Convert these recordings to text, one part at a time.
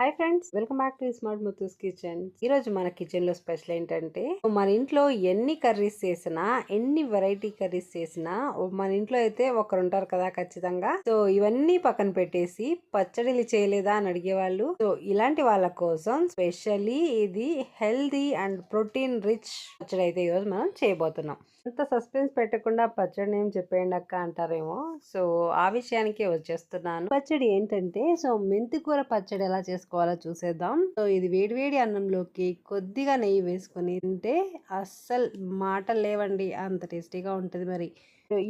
Hi friends welcome back to smart Muthu's kitchen. ఈ రోజు మన కిచెన్లో స్పెషల్ ఏంటంటే మన ఇంట్లో ఎన్ని కర్రీస్ చేసినా ఎన్ని వెరైటీ కర్రీస్ చేసినా మన ఇంట్లో అయితే ఒకరు ఉంటారు కదా ఖచ్చితంగా. సో ఇవన్నీ పక్కన పెట్టేసి పచ్చడిలు చేయలేదా అని అడిగేవాళ్ళు. సో ఇలాంటి వాళ్ళ కోసం స్పెషల్లీ ఇది హెల్దీ అండ్ ప్రోటీన్ రిచ్ పచ్చడి అయితే ఈరోజు మనం చేయబోతున్నాం. అంత సస్పెన్స్ పెట్టకుండా పచ్చడి ఏం చెప్పేయండి అక్క అంటారేమో. సో ఆ విషయానికే వచ్చేస్తున్నాను. పచ్చడి ఏంటంటే సో మెంతికూర పచ్చడి ఎలా చేసుకోవాలో చూసేద్దాం. సో ఇది వేడివేడి అన్నంలోకి కొద్దిగా నెయ్యి వేసుకొని తింటే అస్సలు మాటలు లేవండి. అంత టేస్టీగా ఉంటుంది మరి.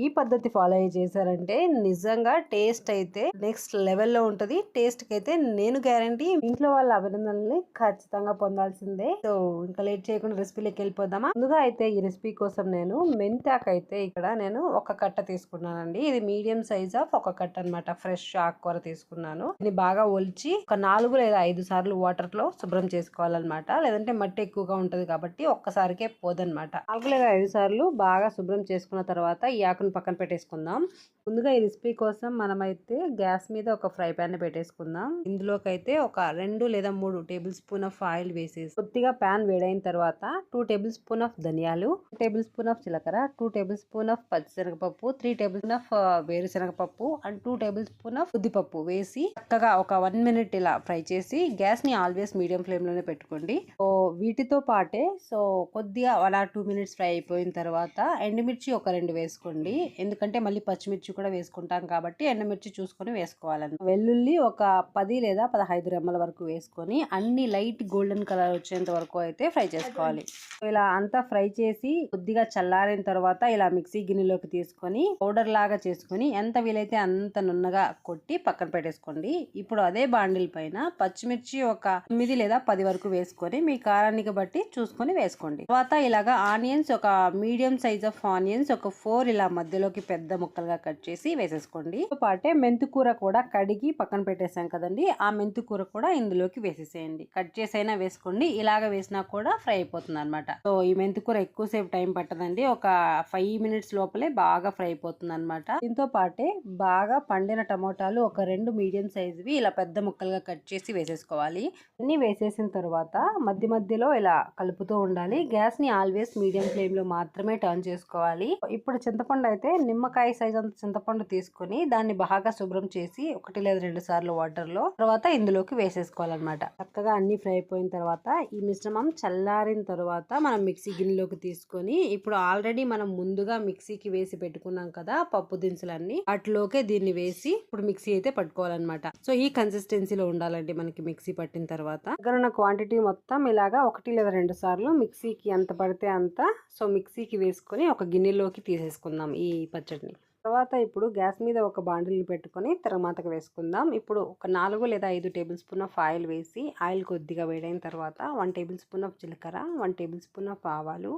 ఈ పద్ధతి ఫాలో అయ్యి చేశారంటే నిజంగా టేస్ట్ అయితే నెక్స్ట్ లెవెల్లో ఉంటుంది. టేస్ట్కి అయితే నేను గ్యారంటీ ఇంట్లో వాళ్ళ అభినందనల్ని ఖచ్చితంగా పొందాల్సిందే. సో ఇంకా లేట్ చేయకుండా రెసిపీలోకి వెళ్ళిపోదామా? ముందుగా అయితే ఈ రెసిపీ కోసం నేను మెంతాక్ అయితే ఇక్కడ నేను ఒక కట్ట తీసుకున్నానండి. ఇది మీడియం సైజ్ ఆఫ్ ఒక కట్ట అనమాట ఫ్రెష్ ఆకుకూర తీసుకున్నాను. ఇది బాగా ఒలిచి ఒక నాలుగు లేదా ఐదు సార్లు వాటర్లో శుభ్రం చేసుకోవాలన్నమాట. లేదంటే మట్టి ఎక్కువగా ఉంటుంది కాబట్టి ఒక్కసారికే పోదనమాట నాలుగు లేదా ఐదు సార్లు బాగా శుభ్రం చేసుకున్న తర్వాత ఈ ఆకును పక్కన పెట్టేసుకుందాం. ముందుగా ఈ రెసిపీ కోసం మనమైతే గ్యాస్ మీద ఒక ఫ్రై ప్యాన్ పెట్టేసుకుందాం. ఇందులోకైతే ఒక రెండు లేదా మూడు టేబుల్ స్పూన్ ఆఫ్ ఆయిల్ వేసేసి కొద్దిగా ప్యాన్ వేడైన తర్వాత టూ టేబుల్ స్పూన్ ఆఫ్ ధనియాలు టేబుల్ స్పూన్ ఆఫ్ జీలకర్ర టూ టేబుల్ స్పూన్ ఆఫ్ పచ్చిశనగపప్పు three table spoon of వేరుశనగపప్పు and two table spoon of ఉద్దిపప్పు వేసి చక్కగా ఒక వన్ మినిట్ ఇలా ఫ్రై చేసి గ్యాస్ని ఆల్వేస్ మీడియం ఫ్లేమ్లోనే పెట్టుకోండి. ఓ వీటితో పాటే సో కొద్దిగా అలా టూ మినిట్స్ ఫ్రై అయిపోయిన తర్వాత ఎండుమిర్చి ఒక రెండు వేసుకోండి. ఎందుకంటే మళ్ళీ పచ్చిమిర్చి కూడా వేసుకుంటాం కాబట్టి ఎండుమిర్చి చూసుకొని వేసుకోవాలని వెల్లుల్లి ఒక పది లేదా పదహైదు రెమ్మల వరకు వేసుకొని అన్ని లైట్ గోల్డెన్ కలర్ వచ్చేంత వరకు అయితే ఫ్రై చేసుకోవాలి. ఇలా అంతా ఫ్రై చేసి కొద్దిగా చల్లారిన తర్వాత ఇలా మిక్సీ గిన్నెలోకి తీసుకొని పౌడర్ లాగా చేసుకొని ఎంత వీలైతే అంత నున్నగా కొట్టి పక్కన పెట్టేసుకోండి. ఇప్పుడు అదే బాండిల్ పైన పచ్చిమిర్చి ఒక తొమ్మిది లేదా పది వరకు వేసుకొని మీకు కారానికి బట్టి చూసుకొని వేసుకోండి. తర్వాత ఇలాగా ఆనియన్స్ ఒక మీడియం సైజ్ ఆఫ్ ఆనియన్స్ ఒక ఫోర్ ఇలా మధ్యలోకి పెద్ద ముక్కలుగా కట్ చేసి వేసేసుకోండి. పాటే మెంతు కూర కూడా కడిగి పక్కన పెట్టేసాం కదండి ఆ మెంతు కూర కూడా ఇందులోకి వేసేసేయండి. కట్ చేసైనా వేసుకోండి ఇలాగ వేసినా కూడా ఫ్రై అయిపోతుంది అనమాట సో ఈ మెంతు కూర ఎక్కువసేపు టైం పట్టదండి ఒక ఫైవ్ మినిట్స్ లోపలే బాగా ఫ్రై అయిపోతుంది అనమాట దీంతో పాటే బాగా పండిన టమోటాలు ఒక రెండు మీడియం సైజువి ఇలా పెద్ద ముక్కలుగా కట్ చేసి వేసేసుకోవాలి. అన్ని వేసేసిన తర్వాత మధ్య మధ్యలో ఇలా కలుపుతూ ఉండాలి. గ్యాస్ని ఆల్వేస్ మీడియం ఫ్లేమ్లో మాత్రమే టర్న్ చేసుకోవాలి. ఇప్పుడు చింతపండు అయితే నిమ్మకాయ సైజ్ అంత చింతపండు తీసుకొని దాన్ని బాగా శుభ్రం చేసి ఒకటి లేదా రెండు సార్లు వాటర్లో తర్వాత ఇందులోకి వేసేసుకోవాలన్నమాట. చక్కగా అన్ని ఫ్రై అయిపోయిన తర్వాత ఈ మిశ్రమం చల్లారిన తర్వాత మనం మిక్సీ గిన్నెలోకి తీసుకొని ఇప్పుడు ఆల్రెడీ మనం ముందుగా మిక్సీకి వేసి పెట్టుకున్నాం కదా పప్పు దినుసులన్నీ వాటిలోకే దీన్ని వేసి ఇప్పుడు మిక్సీ అయితే పట్టుకోవాలన్నమాట. సో ఈ కన్సిస్టెన్సీలో ఉండాలండి మనకి మిక్సీ పట్టిన తర్వాత. దగ్గర ఉన్న క్వాంటిటీ మొత్తం ఇలాగ ఒకటి లేదా రెండు సార్లు మిక్సీకి ఎంత పడితే అంత. సో మిక్సీకి వేసుకొని ఒక గిన్నెలోకి తీసేసుకుందాం ఈ పచ్చడిని. తర్వాత ఇప్పుడు గ్యాస్ మీద ఒక బాండిల్ని పెట్టుకొని తిరమాతకు వేసుకుందాం. ఇప్పుడు ఒక నాలుగు లేదా ఐదు టేబుల్ స్పూన్ ఆఫ్ ఆయిల్ వేసి ఆయిల్ కొద్దిగా వేడైన తర్వాత వన్ టేబుల్ స్పూన్ ఆఫ్ జీలకర్ర వన్ టేబుల్ స్పూన్ ఆఫ్ ఆవాలు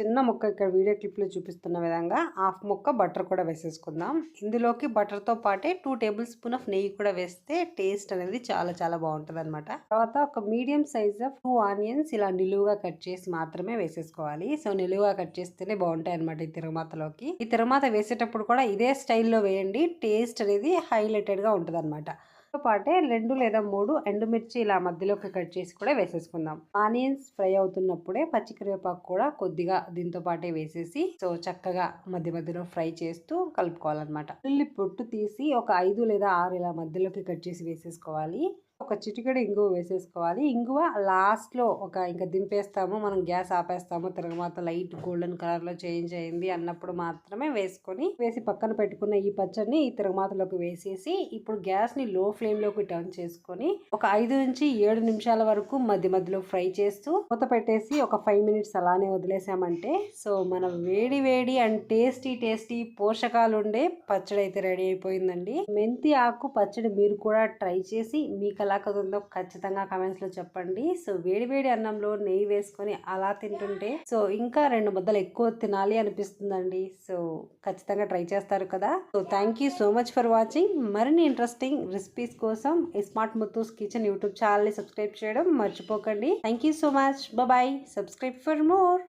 చిన్న ముక్క ఇక్కడ వీడియో క్లిప్లో చూపిస్తున్న విధంగా హాఫ్ ముక్క బటర్ కూడా వేసేసుకుందాం. ఇందులోకి బటర్తో పాటే టూ టేబుల్ స్పూన్ ఆఫ్ నెయ్యి కూడా వేస్తే టేస్ట్ అనేది చాలా చాలా బాగుంటుంది అనమాట తర్వాత ఒక medium size of two onions ఇలా నిలువుగా కట్ చేసి మాత్రమే వేసేసుకోవాలి. సో నిలువుగా కట్ చేస్తేనే బాగుంటాయి అనమాట ఈ తిరుమాతలోకి. ఈ తిరమాత వేసేటప్పుడు కూడా ఇదే స్టైల్లో వేయండి. టేస్ట్ అనేది హైలైటెడ్గా ఉంటుంది అనమాట పాటే రెండు లేదా మూడు ఎండుమిర్చి ఇలా మధ్యలోకి కట్ చేసి కూడా వేసేసుకుందాం. ఆనియన్స్ ఫ్రై అవుతున్నప్పుడే పచ్చి కరివేపాకు కూడా కొద్దిగా దీంతో పాటే వేసేసి సో చక్కగా మధ్య మధ్యలో ఫ్రై చేస్తూ కలుపుకోవాలన్నమాట. ఉల్లి పొట్టు తీసి ఒక ఐదు లేదా ఆరు ఇలా మధ్యలోకి కట్ చేసి వేసేసుకోవాలి. ఒక చిటికెడు ఇంగువ వేసేసుకోవాలి. ఇంగువ లాస్ట్లో ఒక ఇంకా దింపేస్తాము మనం గ్యాస్ ఆపేస్తాము తిరగమాత లైట్ గోల్డెన్ కలర్లో చేంజ్ అయింది అన్నప్పుడు మాత్రమే వేసుకొని వేసి పక్కన పెట్టుకున్న ఈ పచ్చడిని ఈ తిరగమాతలోకి వేసేసి ఇప్పుడు గ్యాస్ని లో ఫ్లేమ్లోకి టర్న్ చేసుకొని ఒక ఐదు నుంచి ఏడు నిమిషాల వరకు మధ్య మధ్యలో ఫ్రై చేస్తూ మూత పెట్టేసి ఒక ఫైవ్ మినిట్స్ అలానే వదిలేసామంటే సో మన వేడి వేడి అండ్ టేస్టీ టేస్టీ పోషకాలు ఉండే పచ్చడి అయితే రెడీ అయిపోయిందండి. మెంతి ఆకు పచ్చడి మీరు కూడా ట్రై చేసి మీకు ఎలా కుదిరిందో ఖచ్చితంగా కమెంట్స్లో చెప్పండి. సో వేడి వేడి అన్నంలో నెయ్యి వేసుకొని అలా తింటుంటే సో ఇంకా రెండు ముద్దలు ఎక్కువ తినాలి అనిపిస్తుందండి. సో ఖచ్చితంగా ట్రై చేస్తారు కదా. So thank you so much for watching మరిన్ని ఇంట్రెస్టింగ్ రెసిపీస్ కోసం స్మార్ట్ ముత్తూస్ కిచెన్ యూట్యూబ్ ఛానల్ని సబ్స్క్రైబ్ చేయడం మర్చిపోకండి. Thank you so much bye subscribe for more